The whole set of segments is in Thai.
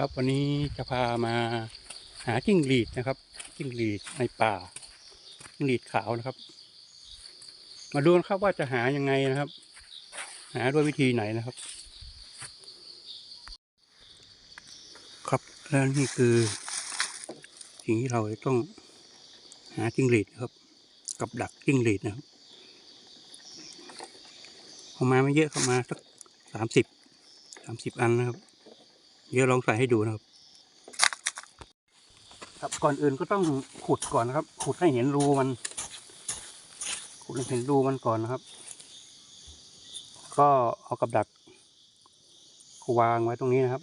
ครับวันนี้จะพามาหาจิ้งหรีดนะครับจิ้งหรีดในป่าจิ้งหรีดขาวนะครับ มาดูนะครับว่าจะหายังไงนะครับ หาด้วยวิธีไหนนะครับ ครับแล้วนี่คือสิ่งที่เราต้องหาจิ้งหรีดนะครับ กับดักจิ้งหรีดนะครับเอามาไม่เยอะเข้ามาสักสามสิบสามสิบอันนะครับ เดี๋ยวลองใส่ให้ดูนะครับ ครับก่อนอื่นก็ต้องขุดก่อนนะครับ ขุดให้เห็นรูมัน ขุดให้เห็นรูมันก่อนนะครับ ก็เอากับดักวางไว้ตรงนี้นะครับ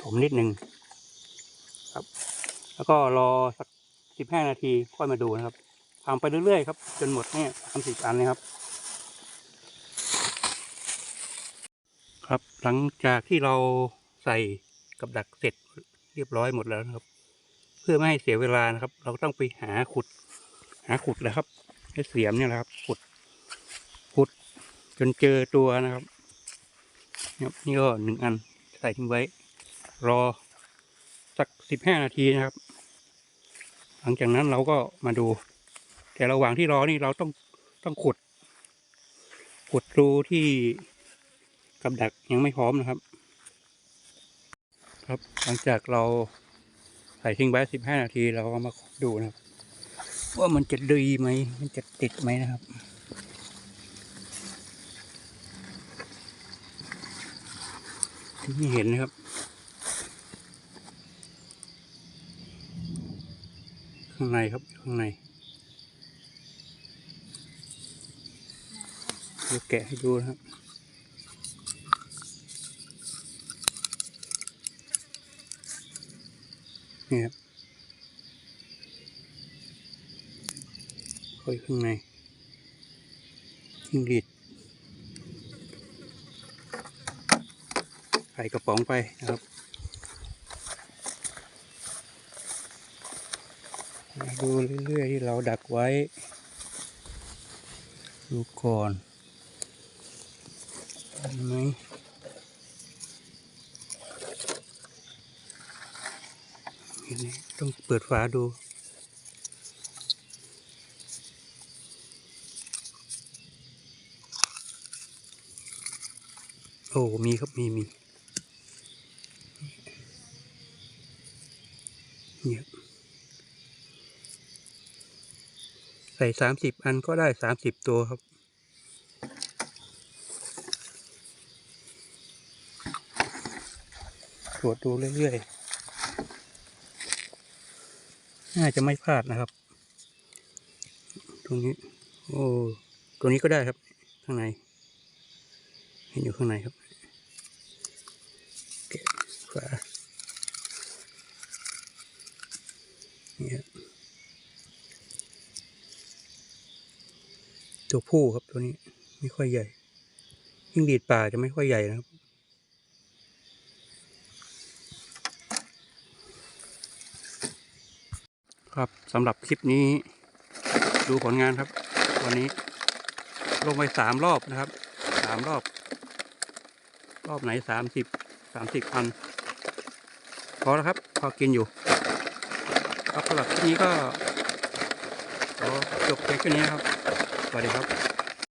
ถมนิดหนึ่งครับ แล้วก็รอสักสิบห้านาทีค่อยมาดูนะครับทำไปเรื่อยๆครับ จนหมดเนี่ยทำสิบอันนะครับ ครับหลังจากที่เราใส่กับดักเสร็จเรียบร้อยหมดแล้วนะครับ เพื่อไม่ให้เสียเวลานะครับ เราต้องไปหาขุด หาขุดเลยครับให้เสียมเนี่ยแหละครับขุดขุดจนเจอตัวนะครับครับนี่ก็หนึ่งอันใส่ทิ้งไว้ รอสักสิบห้านาทีนะครับ หลังจากนั้นเราก็มาดู แต่ระหว่างที่รอนี่เราต้องต้องขุด ขุดรูที่ กับดักยังไม่พร้อมนะครับ ครับหลังจากเราใส่ทิ้งไว้สิบห้านาทีเราก็มาดูนะครับ ว่ามันจะดีไหมมันจะติดไหมนะครับที่นี่เห็นนะครับ ข้างในครับข้างในเดี๋ยวแกะให้ดูนะครับ นี่ครับเข้าไปข้างในจิ้งหรีดใส่กระป๋องไปนะครับดูเรื่อยๆที่เราดักไว้ ดูก่อนเห็นไหม นนี้ต้องเปิดฝาดูโอ้มีครับมีมีเนี่ยใส่สามสิบอันก็ได้สามสิบตัวครับ ตรวจดูเรื่อยๆ น่าจะไม่พลาดนะครับ ตรงนี้ โอ้ตัวนี้ก็ได้ครับ ข้างใน เห็นอยู่ข้างในครับแกะฝาเนี่ยตัวผู้ครับตัวนี้ไม่ค่อยใหญ่ยิ่งดีดป่าจะไม่ค่อยใหญ่นะครับ ครับสำหรับคลิปนี้ ดูผลงานครับ วันนี้ ลงไปสามรอบนะครับสามรอบ รอบไหนสามสิบสามสิบพันพอแล้วครับ พอกินอยู่ ครับสำหรับคลิปนี้ก็ขอจบเพียงแค่นี้นะครับสวัสดีครับ